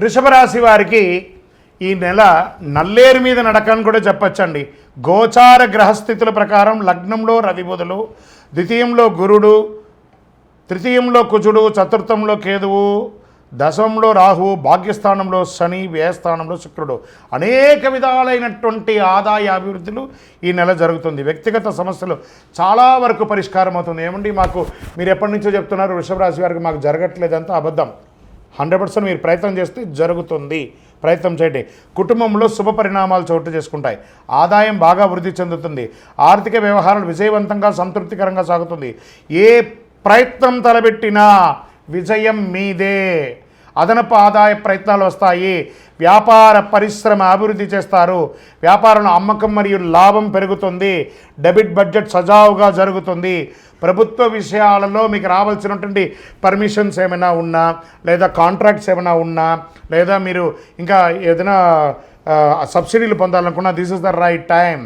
వృషభ రాశి వారికి ఈ నెల నల్లేరు మీద నడకని కూడా చెప్పచ్చండి. గోచార గ్రహస్థితుల ప్రకారం లగ్నంలో రవిబుధులు ద్వితీయంలో గురుడు తృతీయంలో కుజుడు చతుర్థంలో కేతువు దశంలో రాహువు భాగ్యస్థానంలో శని వ్యయస్థానంలో శుక్రుడు. అనేక విధాలైనటువంటి ఆదాయ అభివృద్ధులు ఈ నెల జరుగుతుంది. వ్యక్తిగత సమస్యలు చాలా వరకు పరిష్కారం అవుతుంది. ఏమండి మాకు మీరు ఎప్పటి నుంచో చెప్తున్నారు వృషభ రాశి వారికి మాకు జరగట్లేదంతా అబద్ధం. హండ్రెడ్ పర్సెంట్ మీరు ప్రయత్నం చేస్తే జరుగుతుంది. ప్రయత్నం చేయండి. కుటుంబంలో శుభ పరిణామాలు చోటు చేసుకుంటాయి. ఆదాయం బాగా వృద్ధి చెందుతుంది. ఆర్థిక వ్యవహారాలు విజయవంతంగా సంతృప్తికరంగా సాగుతుంది. ఏ ప్రయత్నం తలబెట్టినా విజయం మీదే. అదనపు ఆదాయ ప్రయత్నాలు వస్తాయి. వ్యాపార పరిశ్రమ అభివృద్ధి చేస్తారు. వ్యాపారంలో అమ్మకం మరియు లాభం పెరుగుతుంది. డెబిట్ బడ్జెట్ సజావుగా జరుగుతుంది. ప్రభుత్వ విషయాలలో మీకు రావాల్సినటువంటి పర్మిషన్స్ ఏమైనా ఉన్నా లేదా కాంట్రాక్ట్స్ ఏమైనా ఉన్నా లేదా మీరు ఇంకా ఏదైనా సబ్సిడీలు పొందాలనుకున్నా this is the right time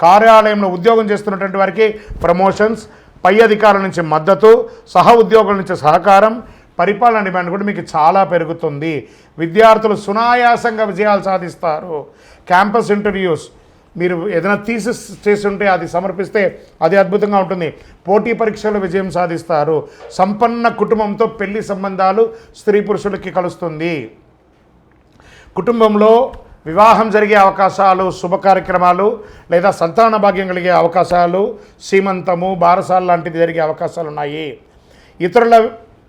కార్యాలయంలో ఉద్యోగం చేస్తున్నటువంటి వారికి ప్రమోషన్స్ పై అధికారుల నుంచి మద్దతు సహ ఉద్యోగుల నుంచి సహకారం పరిపాలన డిమాండ్ కూడా మీకు చాలా పెరుగుతుంది. విద్యార్థులు సునాయాసంగా విజయాలు సాధిస్తారు. క్యాంపస్ ఇంటర్వ్యూస్ మీరు ఏదైనా థీసిస్ చేసి ఉంటే అది సమర్పిస్తే అది అద్భుతంగా ఉంటుంది. పోటీ పరీక్షలో విజయం సాధిస్తారు. సంపన్న కుటుంబంతో పెళ్ళి సంబంధాలు స్త్రీ పురుషులకి కలుస్తుంది. కుటుంబంలో వివాహం జరిగే అవకాశాలు శుభ కార్యక్రమాలు లేదా సంతాన భాగ్యం కలిగే అవకాశాలు సీమంతము బారసాలు లాంటిది జరిగే అవకాశాలు ఉన్నాయి. ఇతరుల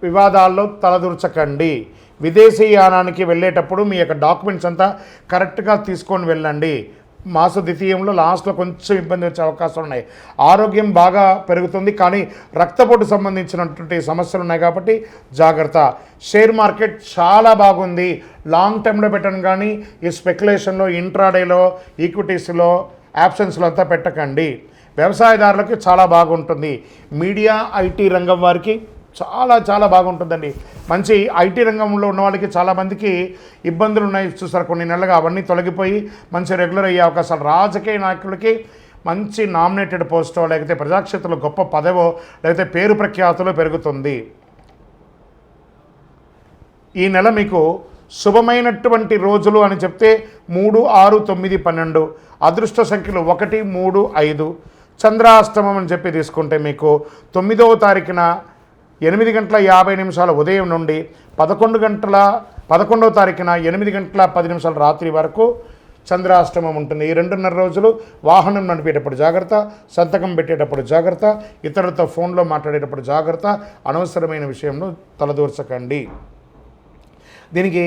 వివాదాల్లో తలదూర్చకండి. విదేశీయానానికి వెళ్ళేటప్పుడు మీ యొక్క డాక్యుమెంట్స్ అంతా కరెక్ట్గా తీసుకొని వెళ్ళండి. మాస ద్వితీయంలో లాస్ట్లో కొంచెం ఇబ్బంది వచ్చే అవకాశాలు ఉన్నాయి. ఆరోగ్యం బాగా పెరుగుతుంది కానీ రక్తపోటు సంబంధించినటువంటి సమస్యలు ఉన్నాయి కాబట్టి జాగ్రత్త. షేర్ మార్కెట్ చాలా బాగుంది. లాంగ్ టర్మ్లో పెట్టను కానీ ఈ స్పెక్యులేషన్లో ఇంట్రాడేలో ఈక్విటీస్లో యాప్షన్స్లో అంతా పెట్టకండి. వ్యవసాయదారులకు చాలా బాగుంటుంది. మీడియా ఐటీ రంగం వారికి చాలా చాలా బాగుంటుందండి. మంచి ఐటీ రంగంలో ఉన్న వాళ్ళకి చాలామందికి ఇబ్బందులు ఉన్నాయి. చూసారు కొన్ని నెలలుగా అవన్నీ తొలగిపోయి మంచి రెగ్యులర్ అయ్యే అవకాశాలు. రాజకీయ నాయకులకి మంచి నామినేటెడ్ పోస్టో లేకపోతే ప్రజాక్షేత్రంలో గొప్ప పదవో లేకపోతే పేరు ప్రఖ్యాతులు పెరుగుతుంది. ఈ నెల మీకు శుభమైనటువంటి రోజులు అని చెప్తే మూడు ఆరు తొమ్మిది పన్నెండు. అదృష్ట సంఖ్యలు ఒకటి మూడు ఐదు. చంద్రాష్టమం అని చెప్పి తీసుకుంటే మీకు తొమ్మిదవ తారీఖున ఎనిమిది గంటల యాభై నిమిషాల ఉదయం నుండి పదకొండు గంటల పదకొండవ తారీఖున ఎనిమిది గంటల పది నిమిషాల రాత్రి వరకు చంద్రాష్టమం ఉంటుంది. ఈ రెండున్నర రోజులు వాహనం నడిపేటప్పుడు జాగ్రత్త సంతకం పెట్టేటప్పుడు జాగ్రత్త ఇతరులతో ఫోన్లో మాట్లాడేటప్పుడు జాగ్రత్త అనవసరమైన విషయంలో తలదూర్చకండి. దీనికి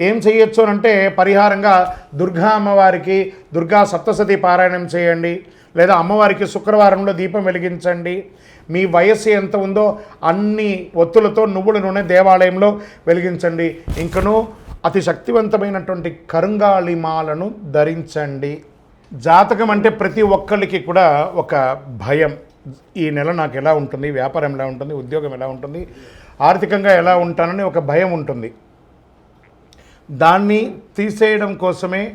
ఏం చేయొచ్చు అని అంటే పరిహారంగా దుర్గా అమ్మవారికి దుర్గా సప్తసతి పారాయణం చేయండి. లేదా అమ్మవారికి శుక్రవారంలో దీపం వెలిగించండి. మీ వయస్సు ఎంత ఉందో అన్ని ఒత్తులతో నువ్వుల నూనె దేవాలయంలో వెలిగించండి. ఇంకను అతి శక్తివంతమైనటువంటి కరుంగాళిమాలను ధరించండి. జాతకం అంటే ప్రతి ఒక్కరికి కూడా ఒక భయం. ఈ నెల నాకు ఎలా ఉంటుంది? వ్యాపారం ఎలా ఉంటుంది? ఉద్యోగం ఎలా ఉంటుంది? ఆర్థికంగా ఎలా ఉంటానని ఒక భయం ఉంటుంది. దాన్ని తీసేయడం కోసమే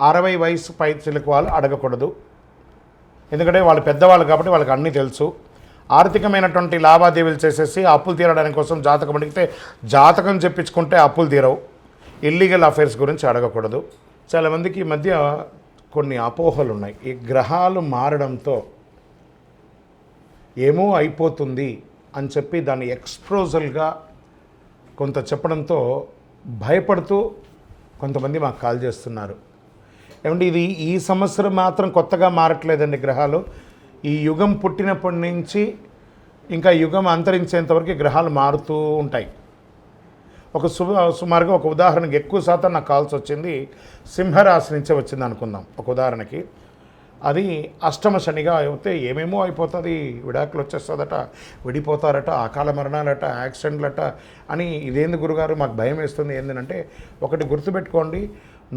అరవై వయసు పై చిలుకు వాళ్ళు అడగకూడదు. ఎందుకంటే వాళ్ళు పెద్దవాళ్ళు కాబట్టి వాళ్ళకి అన్నీ తెలుసు. ఆర్థికమైనటువంటి లావాదేవీలు చేసేసి అప్పులు తీరడానికి కోసం జాతకం అడిగితే జాతకం చెప్పించుకుంటే అప్పులు తీరవు. ఇల్లీగల్ అఫైర్స్ గురించి అడగకూడదు. చాలామందికి ఈ మధ్య కొన్ని అపోహలు ఉన్నాయి. ఈ గ్రహాలు మారడంతో ఏమో అయిపోతుంది అని చెప్పి దాన్ని ఎక్స్ప్రోజల్గా కొంత చెప్పడంతో భయపడుతూ కొంతమంది మాకు కాల్ చేస్తున్నారు. ఏమంటే ఇది ఈ సంవత్సరం మాత్రం కొత్తగా మారట్లేదండి గ్రహాలు. ఈ యుగం పుట్టినప్పటి నుంచి ఇంకా యుగం అంతరించేంతవరకు గ్రహాలు మారుతూ ఉంటాయి. ఒక సు సుమారుగా ఒక ఉదాహరణకి ఎక్కువ శాతం నాకు కాల్స్ వచ్చింది సింహరాశి నుంచే వచ్చింది అనుకుందాం ఒక ఉదాహరణకి. అది అష్టమ శనిగా అయితే ఏమేమో అయిపోతుంది విడాకులు వచ్చేస్తుందట విడిపోతారట అకాల మరణాలట యాక్సిడెంట్లట అని ఇదేంది గురుగారు మాకు భయం వేస్తుంది ఏంటంటే ఒకటి గుర్తుపెట్టుకోండి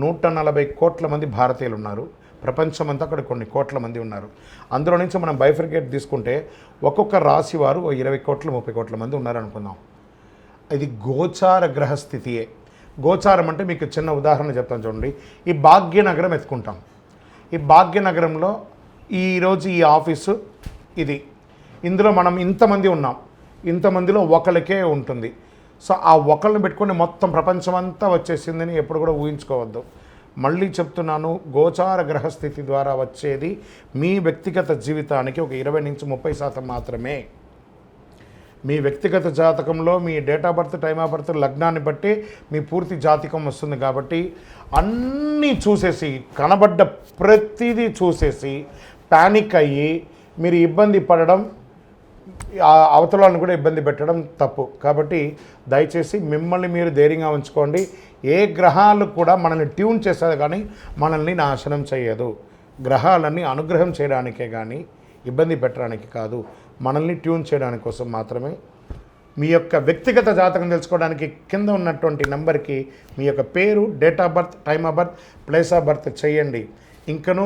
నూట నలభై కోట్ల మంది భారతీయులు ఉన్నారు ప్రపంచమంతా అక్కడ కొన్ని కోట్ల మంది ఉన్నారు. అందులో నుంచి మనం బైఫర్గేట్ తీసుకుంటే ఒక్కొక్క రాశి వారు ఓ ఇరవై కోట్ల ముప్పై కోట్ల మంది ఉన్నారనుకుందాం. ఇది గోచార గ్రహస్థితియే. గోచారం అంటే మీకు చిన్న ఉదాహరణ చెప్తాను చూడండి. ఈ భాగ్యనగరం ఎత్తుకుంటాం. ఈ భాగ్యనగరంలో ఈరోజు ఈ ఆఫీసు ఇది. ఇందులో మనం ఇంతమంది ఉన్నాం. ఇంతమందిలో ఒకరికే ఉంటుంది. సో ఆ ఒకళ్ళని పెట్టుకుని మొత్తం ప్రపంచమంతా వచ్చేసిందని ఎప్పుడు కూడా ఊహించుకోవద్దు. మళ్ళీ చెప్తున్నాను గోచార గ్రహస్థితి ద్వారా వచ్చేది మీ వ్యక్తిగత జీవితానికి ఒక ఇరవై నుంచి ముప్పై శాతం మాత్రమే. మీ వ్యక్తిగత జాతకంలో మీ date of birth time of birth లగ్నాన్ని బట్టి మీ పూర్తి జాతకం వస్తుంది కాబట్టి అన్నీ చూసేసి కనబడ్డ ప్రతిదీ చూసేసి ప్యానిక్ అయ్యి మీరు ఇబ్బంది పడడం అవతలాలను కూడా ఇబ్బంది పెట్టడం తప్పు. కాబట్టి దయచేసి మిమ్మల్ని మీరు ధైర్యంగా ఉంచుకోండి. ఏ గ్రహాలు కూడా మనల్ని ట్యూన్ చేసేది కానీ మనల్ని నాశనం చేయదు. గ్రహాలన్నీ అనుగ్రహం చేయడానికే కానీ ఇబ్బంది పెట్టడానికి కాదు. మనల్ని ట్యూన్ చేయడానికి కోసం మాత్రమే. మీ యొక్క వ్యక్తిగత జాతకం తెలుసుకోవడానికి కింద ఉన్నటువంటి నెంబర్కి మీ యొక్క పేరు date of birth time of birth place of birth చేయండి. ఇంకను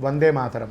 వందే మాతరం